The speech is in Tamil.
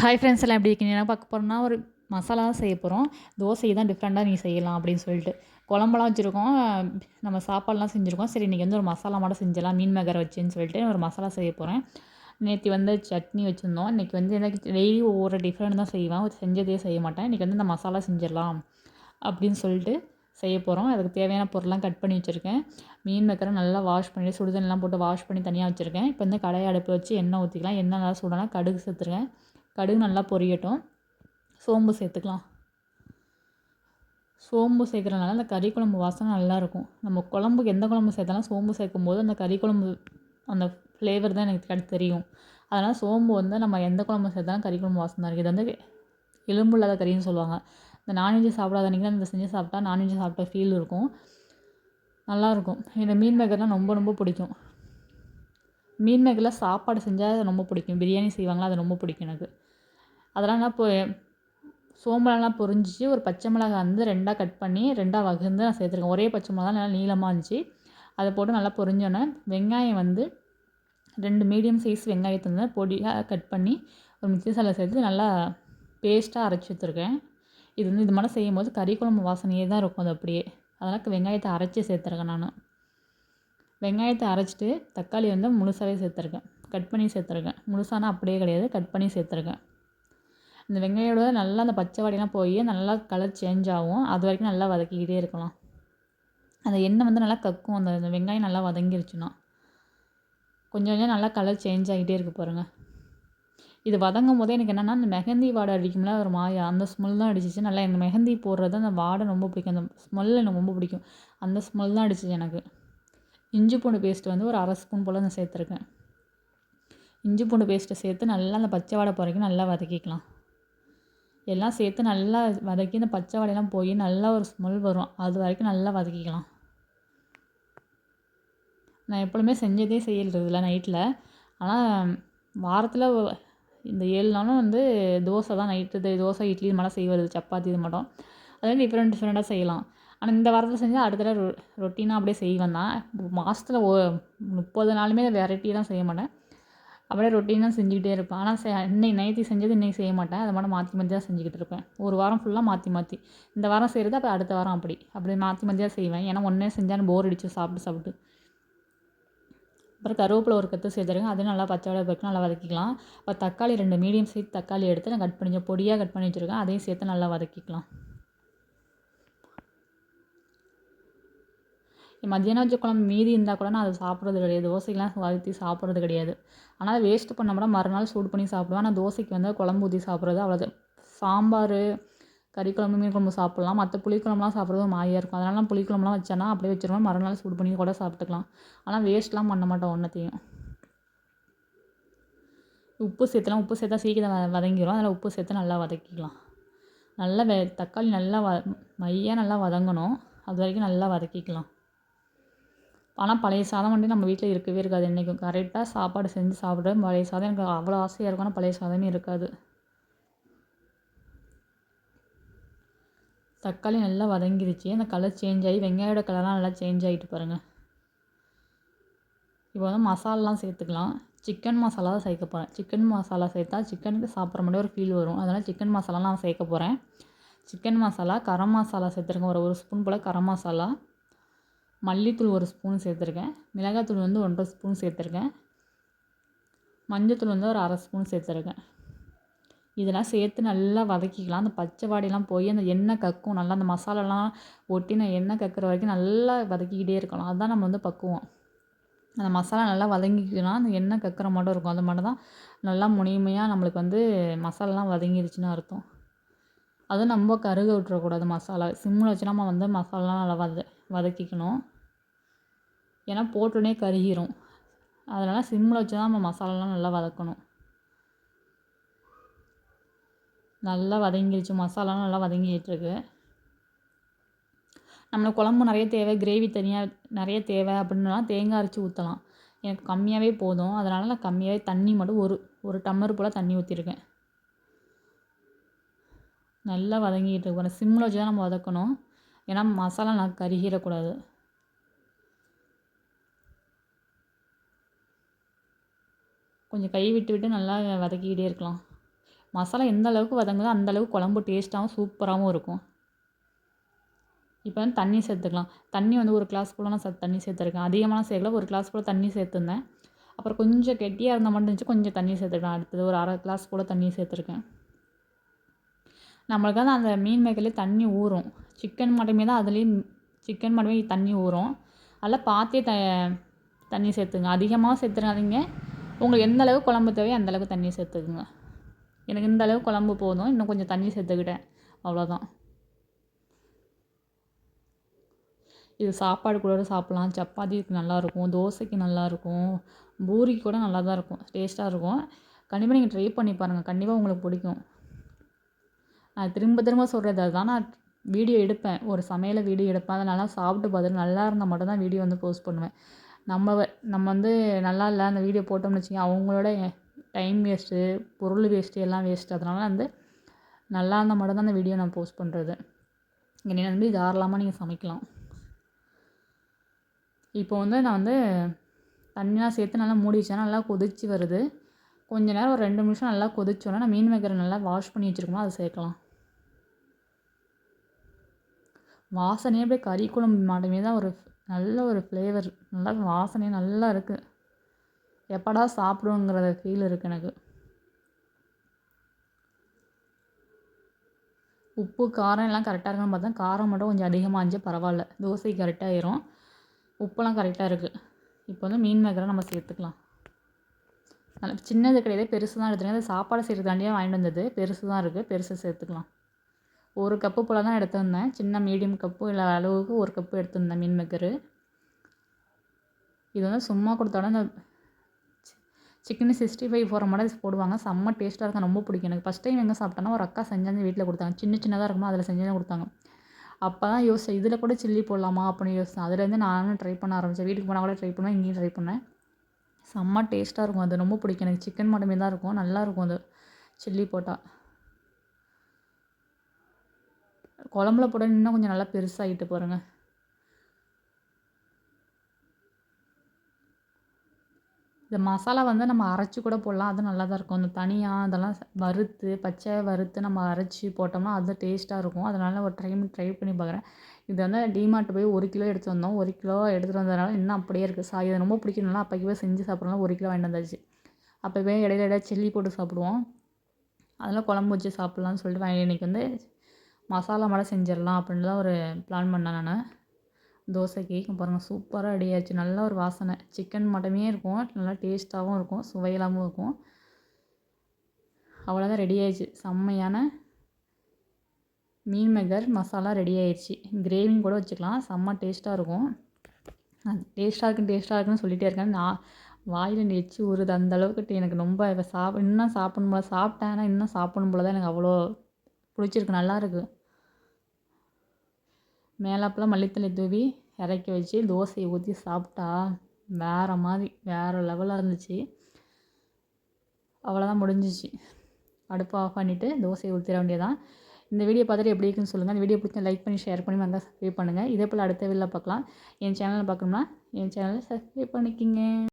ஹாய் ஃப்ரெண்ட்ஸ் எல்லாம் எப்படி இருக்கீங்க? என்ன பார்க்க போகிறோம்னா ஒரு மசாலா தான் செய்ய போகிறோம் தோசை தான் டிஃப்ரெண்ட்டாக நீ செய்யலாம் அப்படின்னு சொல்லிட்டு. குழம்புலாம் வச்சுருக்கோம். நம்ம சாப்பாடுலாம் செஞ்சுருக்கோம். சரி இன்றைக்கி வந்து ஒரு மசாலா மட்டும் செஞ்சிடலாம். மீன் மேக்கரை வச்சுன்னு சொல்லிட்டு ஒரு மசாலா செய்ய போகிறேன் நேற்று வந்து சட்னி வச்சுருந்தோம். இன்றைக்கி வந்து எனக்கு டெய்லி ஒவ்வொரு டிஃப்ரெண்ட் தான் செய்வேன். செஞ்சதே செய்ய மாட்டேன். இன்றைக்கி வந்து இந்த மசாலா செஞ்சிடலாம் அப்படின்னு சொல்லிட்டு செய்ய போகிறோம் அதுக்கு தேவையான பொருள்லாம் கட் பண்ணி வச்சுருக்கேன். மீன் மேக்கரை நல்லா வாஷ் பண்ணி சுடுதண்ணெலாம் போட்டு வாஷ் பண்ணி தனியாக வச்சுருக்கேன். இப்போ வந்து கடையை அடுப்பு வச்சு எண்ணெய் ஊற்றிக்கலாம் எண்ணெய் நல்லா சூடானா கடுகு சேர்த்துருக்கேன் கடுகு நல்லா பொரியட்டும். சோம்பு சேர்த்துக்கலாம். சோம்பு சேர்க்குறதுனால அந்த கறி குழம்பு வாசனை நல்லாயிருக்கும் நம்ம குழம்புக்கு எந்த குழம்பு சேர்த்தாலும் சோம்பு சேர்க்கும் போது அந்த கறி குழம்பு அந்த ஃப்ளேவர் தான் எனக்கு கிடை தெரியும். அதனால் சோம்பு வந்து நம்ம எந்த குழம்பு சேர்த்தாலும் கறி குழம்பு வாசனை தான் இருக்குது. இது வந்து எலும்பு இல்லாத கறின்னு சொல்லுவாங்க. இந்த நான்வெஜ் சாப்பிடாத அன்றைக்கி இந்த செஞ்சு சாப்பிட்டா நான்வெஜ் சாப்பிட்ட ஃபீல் இருக்கும். நல்லாயிருக்கும் இந்த மீன் மேக்கர்லாம் ரொம்ப ரொம்ப பிடிக்கும். மீன் மேக்கரில் சாப்பாடு செஞ்சால் அது ரொம்ப பிடிக்கும். பிரியாணி செய்வாங்களா அது ரொம்ப பிடிக்கும் எனக்கு. அதெல்லாம் நான் இப்போ சோம்பலெல்லாம் பொரிஞ்சிச்சு ஒரு பச்சை மிளகாய் வந்து ரெண்டாக கட் பண்ணி ரெண்டாக வகுந்து நான் சேர்த்துருக்கேன். ஒரே பச்சை மிளகா நல்லா நீளமாக இருந்துச்சு. அதை போட்டு நல்லா பொரிஞ்சோன்னே வெங்காயம் வந்து ரெண்டு மீடியம் சைஸ் வெங்காயத்தை வந்து பொடியாக கட் பண்ணி ஒரு மிக்சி சாலை சேர்த்து நல்லா பேஸ்ட்டாக அரைச்சி வச்சுருக்கேன். இது வந்து இது மாதிரி செய்யும் போது கறி குழம்பு வாசனையே தான் இருக்கும் அது அப்படியே. அதனால் வெங்காயத்தை அரைச்சி சேர்த்துருக்கேன் நான். வெங்காயத்தை அரைச்சிட்டு தக்காளி வந்து முழுசாகவே சேர்த்துருக்கேன். கட் பண்ணி சேர்த்துருக்கேன். முழுசானா அப்படியே கிடையாது. கட் பண்ணி சேர்த்துருக்கேன். இந்த வெங்காயோட நல்லா அந்த பச்சை வாடிலாம் போய் நல்லா கலர் சேஞ்ச் ஆகும். அது வரைக்கும் நல்லா வதக்கிக்கிட்டே இருக்கலாம். அந்த எண்ணெய் வந்து நல்லா கக்கும். அந்த அந்த வெங்காயம் நல்லா வதங்கிருச்சுன்னா கொஞ்சம் கொஞ்சம் நல்லா கலர் சேஞ்ச் ஆகிட்டே இருக்க பாருங்கள் இது வதங்கும் போதே எனக்கு என்னென்னா அந்த மெஹந்தி வாடை அடிக்கும்ல ஒரு மாயா அந்த ஸ்மெல் தான் அடிச்சிச்சு. நல்லா எனக்கு மெஹந்தி போடுறது அந்த வாடை ரொம்ப பிடிக்கும். அந்த ஸ்மெல் எனக்கு ரொம்ப பிடிக்கும். அந்த ஸ்மெல் தான் அடிச்சிச்சு எனக்கு. இஞ்சி பூண்டு பேஸ்ட்டு வந்து ஒரு அரை ஸ்பூன் போல் நான் சேர்த்துருக்கேன். இஞ்சி பூண்டு பேஸ்ட்டை சேர்த்து நல்லா அந்த பச்சை வாடை போகிறக்கு நல்லா வதக்கிக்கலாம். எல்லாம் சேர்த்து நல்லா வதக்கி இந்த பச்சை வாடையெல்லாம் போய் நல்லா ஒரு ஸ்மெல் வரும். அது வரைக்கும் நல்லா வதக்கிக்கலாம். நான் எப்பொழுதுமே செஞ்சதே செய்யறதில்ல நைட்டில் ஆனால் வாரத்தில் இந்த ஏழு நாளும் வந்து தோசை தான் நைட்டு தோசை இட்லி இது மாதிரிலாம் செய்வது சப்பாத்தி இது மட்டும். அதே டிஃப்ரெண்ட் டிஃப்ரெண்ட்டாக செய்யலாம். ஆனால் இந்த வாரத்தில் செஞ்சால் அடுத்த தடவை ரொ ரொட்டீனாக அப்படியே செய்வேன் தான். மாதத்துல ஓ முப்பது நாளுமே வெரைட்டி தான் செய்ய மாட்டேன். அப்படியே ரொட்டீனாக செஞ்சுக்கிட்டே இருப்பேன். ஆனால் செ இன்னைக்கு நைட்டு செஞ்சது இன்றைக்கி செய்ய மாட்டேன். அதை மட்டும் மாற்றி மாற்றி தான் செஞ்சுக்கிட்டு இருப்பேன். ஒரு வாரம் ஃபுல்லாக மாற்றி மாற்றி இந்த வாரம் செய்கிறது அப்போ அடுத்த வாரம் அப்படி. அப்படி மாற்றி மாற்றி தான் செய்வேன். ஏன்னா ஒன்றே செஞ்சாலும் போர் அடிச்சு சாப்பிட்டு சாப்பிட்டு. அப்புறம் கருவேப்பிலை ஒரு கற்று சேர்த்துருங்க அது நல்லா பச்சை வடை பக்கம் நல்லா வதக்கிக்கலாம். அப்புறம் தக்காளி ரெண்டு மீடியம் சைஸ் தக்காளி எடுத்து நான் கட் பண்ணி பொடியாக கட் பண்ணி வச்சுருக்கேன். அதையும் சேர்த்து நல்லா வதக்கிக்கலாம். மத்தியானம் வச்ச குழம்பு மீதி இருந்தால் கூட நான் அதை சாப்பிட்றது கிடையாது. தோசைக்கெலாம் ஊற்றி சாப்பிட்றது கிடையாது. ஆனால் வேஸ்ட்டு வேஸ்ட் பண்ண மறுநாள் சூடு பண்ணி சாப்பிடுவேன். ஆனால் தோசைக்கு வந்து குழம்பு ஊற்றி சாப்பிட்றது அவ்வளோது சாம்பார் கறி குழம்பு மீன் குழம்பு சாப்பிட்லாம். மற்ற புளிக்குழம்புலாம் சாப்பிட்றது மாயாக இருக்கும். அதனால புளிக்குழம்புலாம் வச்சேன்னா அப்படியே வச்சுருவேன். மறுநாள் சூடு பண்ணி கூட சாப்பிட்டுக்கலாம். ஆனால் வேஸ்ட்லாம் பண்ண மாட்டோம் ஒன்றத்தையும் உப்பு சேர்த்துலாம். உப்பு சேர்த்தா சீக்கிரம் வ வதங்கிடும் அதில் உப்பு சேர்த்து நல்லா வதக்கிக்கலாம். நல்லா வெ தக்காளி நல்லா வ மையாக நல்லா வதங்கணும். அது வரைக்கும் நல்லா வதக்கிக்கலாம். ஆனால் பழைய சாதம் வந்து நம்ம வீட்டில் இருக்கவே இருக்காது என்றைக்கும் கரெக்டாக சாப்பாடு செஞ்சு சாப்பிட பழைய சாதம் எனக்கு அவ்வளோ ஆசையாக இருக்கும். ஆனால் பழைய சாதமே இருக்காது. தக்காளி நல்லா வதங்கிருச்சு. அந்த கலர் சேஞ்ச் ஆகி வெங்காயோட கலர்லாம் நல்லா சேஞ்ச் ஆகிட்டு பாருங்கள் இப்போ வந்து மசாலாலாம் சேர்த்துக்கலாம். சிக்கன் மசாலா தான் சேர்க்க போகிறேன் சிக்கன் மசாலா சேர்த்தா சிக்கனுக்கு சாப்பிட்ற மாதிரி ஒரு ஃபீல் வரும். அதனால் சிக்கன் மசாலா நான் சேர்க்க போகிறேன் சிக்கன் மசாலா கரம் மசாலா சேர்த்துருக்கேன். ஒரு ஒரு ஸ்பூன் போல் கரம் மசாலா மல்லித்தூள் ஒரு ஸ்பூன் சேர்த்துருக்கேன். மிளகாத்தூள் வந்து ஒன்றரை ஸ்பூன் சேர்த்துருக்கேன். மஞ்சத்தூள் வந்து ஒரு அரை ஸ்பூன் சேர்த்துருக்கேன். இதெல்லாம் சேர்த்து நல்லா வதக்கிக்கலாம். அந்த பச்சை வாடிலாம் போய் அந்த எண்ணெய் கக்கும். நல்லா அந்த மசாலாலாம் ஒட்டி நான் எண்ணெய் கக்கிற வரைக்கும் நல்லா வதக்கிக்கிட்டே இருக்கலாம். அதுதான் நம்ம வந்து பக்குவோம். அந்த மசாலா நல்லா வதங்கிக்கலாம் அந்த எண்ணெய் கக்கிற மட்டும் இருக்கும். அது மட்டும் தான் நல்லா முனிமையாக நம்மளுக்கு வந்து மசாலாலாம் வதங்கிடுச்சுன்னு அர்த்தம். அதுவும் நம்ம கருக விட்டுறக்கூடாது. மசாலா சிம்மில் வச்சு நம்ம வந்து மசாலாலாம் நல்லா வத வதக்கிக்கணும். ஏன்னா போட்டோடனே கருகிரும். அதனால் சிம்மில் வச்சு தான் நம்ம மசாலாலாம் நல்லா வதக்கணும். நல்லா வதங்கிருச்சு. மசாலாலாம் நல்லா வதங்கிட்டுருக்கு. நம்மளுக்கு குழம்பு நிறைய தேவை. கிரேவி தனியாக நிறைய தேவை. அப்படின்னா தேங்காய் அரைச்சி ஊற்றலாம் எனக்கு கம்மியாகவே போதும். அதனால் நான் கம்மியாகவே தண்ணி மட்டும் ஒரு ஒரு டம்ளர் போல் தண்ணி ஊற்றிருக்கேன் நல்லா வதங்கிட்டு இருக்கணும் சிம்மில் வச்சு தான் நம்ம வதக்கணும். ஏன்னா மசாலா நான் கருகிடக்கூடாது. கொஞ்சம் கை விட்டு விட்டு நல்லா வதக்கிக்கிட்டே இருக்கலாம். மசாலா எந்த அளவுக்கு வதங்குதோ அந்தளவுக்கு குழம்பு டேஸ்ட்டாகவும் சூப்பராகவும் இருக்கும். இப்போ வந்து தண்ணி சேர்த்துக்கலாம். தண்ணி வந்து ஒரு கிளாஸ் போல் நான் ச தண்ணி சேர்த்துருக்கேன். அதிகமாக சேர்க்கல. ஒரு கிளாஸ் போல் தண்ணி சேர்த்துருந்தேன். அப்புறம் கொஞ்சம் கெட்டியாக இருந்தால் மட்டும் இருந்துச்சு. கொஞ்சம் தண்ணி சேர்த்துக்கலாம். அடுத்தது ஒரு அரை கிளாஸ் போல் தண்ணி சேர்த்துருக்கேன். நம்மளுக்கு வந்து அந்த மீன் மேக்கர்லேயே தண்ணி ஊறும். சிக்கன் மட்டுமே தான் அதுலேயும் சிக்கன் மட்டுமே தண்ணி ஊறும். அதில் பார்த்தே த தண்ணி சேர்த்துங்க. அதிகமாக சேர்த்துறாதீங்க. உங்களுக்கு எந்த அளவுக்கு குழம்பு தேவையோ அந்தளவுக்கு தண்ணி சேர்த்துக்குங்க. எனக்கு இந்த அளவுக்கு குழம்பு போதும். இன்னும் கொஞ்சம் தண்ணி சேர்த்துக்கிட்டேன். அவ்வளோதான் இது சாப்பாடு கூட சாப்பிட்லாம். சப்பாத்திக்கு நல்லாயிருக்கும் தோசைக்கு நல்லாயிருக்கும் பூரிக்கு கூட நல்லா தான் இருக்கும். டேஸ்ட்டாக இருக்கும். கண்டிப்பாக நீங்கள் ட்ரை பண்ணி பாருங்கள் கண்டிப்பாக உங்களுக்கு பிடிக்கும். நான் திரும்ப திரும்ப சொல்கிறது அதுதான். நான் வீடியோ எடுப்பேன். ஒரு சமையலை வீடியோ எடுப்பேன். அதை நல்லா சாப்பிட்டு பார்த்துட்டு நல்லா இருந்தால் மட்டும் தான் வீடியோ வந்து போஸ்ட் பண்ணுவேன். நம்ம நம்ம வந்து நல்லா இல்லை அந்த வீடியோ போட்டோம்னு வச்சுக்கோங்க அவங்களோட டைம் வேஸ்ட்டு பொருள் வேஸ்ட்டு எல்லாம் வேஸ்ட்டு அதனால வந்து நல்லா இருந்தால் மட்டும்தான் அந்த வீடியோ நான் போஸ்ட் பண்ணுறது இங்கே வந்து தாராளமாக நீங்கள் சமைக்கலாம். இப்போ வந்து நான் வந்து தண்ணியெலாம் சேர்த்து நல்லா மூடி வச்சேன்னா நல்லா கொதிச்சு வருது. கொஞ்ச நேரம் ஒரு ரெண்டு நிமிஷம் நல்லா கொதிச்சோன்னா நான் மீன் வைக்கிற நல்லா வாஷ் பண்ணி வச்சுருக்கோம் அதை சேர்க்கலாம். வாசனையே அப்படியே கறி குழம்பு மாட்டமே தான் ஒரு நல்ல ஒரு ஃப்ளேவர் நல்லா வாசனையே நல்லா இருக்குது எப்படா சாப்பிடுவோங்கிற ஃபீல் இருக்குது எனக்கு. உப்பு காரம் எல்லாம் கரெக்டாக இருக்குன்னு பார்த்தா காரம் மட்டும் கொஞ்சம் அதிகமாக இருந்துச்சு பரவாயில்ல. தோசை கரெக்டாக ஆயிரும். உப்பெல்லாம் கரெக்டாக இருக்குது இப்போ வந்து மீன் மேக்கரை நம்ம சேர்த்துக்கலாம். நல்ல சின்னது கிடையாது பெருசு தான் எடுத்துருக்கேன். அது சாப்பாடு செய்கிறதுக்காண்டியே வாங்கிட்டு வந்தது. பெருசு தான் இருக்குது பெருசு சேர்த்துக்கலாம். ஒரு கப்பு போல் தான் எடுத்துருந்தேன் சின்ன மீடியம் கப்பு இல்லை அளவுக்கு ஒரு கப்பு எடுத்துருந்தேன் மீன் மேக்கரு இது வந்து சும்மா கொடுத்தாலும் இந்த சிக்கன் சிக்ஸ்டி ஃபைவ் போகிற மாதிரி போடுவாங்க. செம்ம டேஸ்ட்டாக இருக்கும். ரொம்ப பிடிக்கும். எனக்கு ஃபஸ்ட் டைம் எங்கே சாப்பிட்டேன்னா ஒரு அக்கா செஞ்சாந்து வீட்டில் கொடுத்தாங்க. சின்ன சின்னதாக இருக்குமோ அதில் செஞ்சு கொடுத்தாங்க. அப்போ தான் யோசிச்சேன் இதில் கூட சில்லி போடலாமா அப்படின்னு யோசித்தேன் அதுலேருந்து நானும் ட்ரை பண்ண ஆரம்பித்தேன் வீட்டுக்கு போனால் கூட ட்ரை பண்ணுவேன். இங்கேயும் ட்ரை பண்ணேன் செம்ம டேஸ்ட்டாக இருக்கும் அது. ரொம்ப பிடிக்கும். எனக்கு சிக்கன் மட்டுமே தான் இருக்கும். நல்லாயிருக்கும் அது. சில்லி போட்டால் குழம்புல போட இன்னும் கொஞ்சம் நல்லா பெருசாகிட்டு பாருங்கள் இந்த மசாலா வந்து நம்ம அரைச்சி கூட போடலாம். அது நல்லா தான் இருக்கும். அந்த தனியாக அதெல்லாம் வறுத்து பச்சை வறுத்து நம்ம அரைச்சி போட்டோம்னா அது டேஸ்ட்டாக இருக்கும். அதனால் ஒரு டைம் ட்ரை பண்ணி பார்க்குறேன் இது வந்து டிமார்ட் போய் ஒரு கிலோ எடுத்து வந்தோம். ஒரு கிலோ எடுத்துகிட்டு வந்ததுனால இன்னும் அப்படியே இருக்குது சாய் இது ரொம்ப பிடிக்கணும்னா அப்போக்கி போய் செஞ்சு சாப்பிட்றதுனால ஒரு கிலோ வாங்கிட்டு வந்தாச்சு. அப்போ போய் இடையில இடையில சில்லி போட்டு சாப்பிடுவோம். அதெல்லாம் குழம்பு வச்சு சாப்பிட்லான்னு சொல்லிட்டு வாங்கி இன்றைக்கி வந்து மசாலா மட்டும் செஞ்சிடலாம் அப்படின்னு தான் ஒரு பிளான் பண்ணேன் நான். தோசைக்கு பாருங்கள் சூப்பராக ரெடி நல்ல ஒரு வாசனை. சிக்கன் மட்டுமே இருக்கும். நல்லா டேஸ்ட்டாகவும் இருக்கும். சுவையிலாகவும் இருக்கும். அவ்வளோதான் ரெடி ஆயிடுச்சு. செம்மையான மீன் மேக்கர் மசாலா ரெடி ஆயிடுச்சு கிரேவியும் கூட வச்சுக்கலாம். செம்ம டேஸ்ட்டாக இருக்கும். டேஸ்ட்டாக இருக்குன்னு டேஸ்ட்டாக இருக்குன்னு சொல்லிகிட்டே இருக்கேன் நான் வாயில் எச்சி ஊறுது. அந்த அளவுக்கு எனக்கு ரொம்ப இப்போ சாப் இன்னும் சாப்பிடணும் போல. சாப்பிட்டேன் ஆனால் இன்னும் சாப்பிடணும் போல தான் எனக்கு அவ்வளோ பிடிச்சிருக்கு. நல்லாயிருக்கு மேலாப்பெல்லாம் மல்லித்தலை தூவி இறக்கி வச்சு தோசையை ஊற்றி சாப்பிட்டா வேறு மாதிரி வேறு லெவலாக இருந்துச்சு. அவ்வளோதான் முடிஞ்சிச்சு. அடுப்பு ஆஃப் பண்ணிவிட்டு தோசையை ஊற்றிட வேண்டியதான் இந்த வீடியோ பார்த்துட்டு எப்படி இருக்குன்னு சொல்லுங்கள் இந்த வீடியோ பிடிச்சி லைக் பண்ணி ஷேர் பண்ணி வந்தால் சப்ஸ்கிரைப் பண்ணுங்கள் இதே போல் அடுத்த வீடியோவில் பார்க்கலாம். என் சேனலை பார்க்கணும்னா என் சேனலை சப்ஸ்கிரைப் பண்ணிக்கிங்க.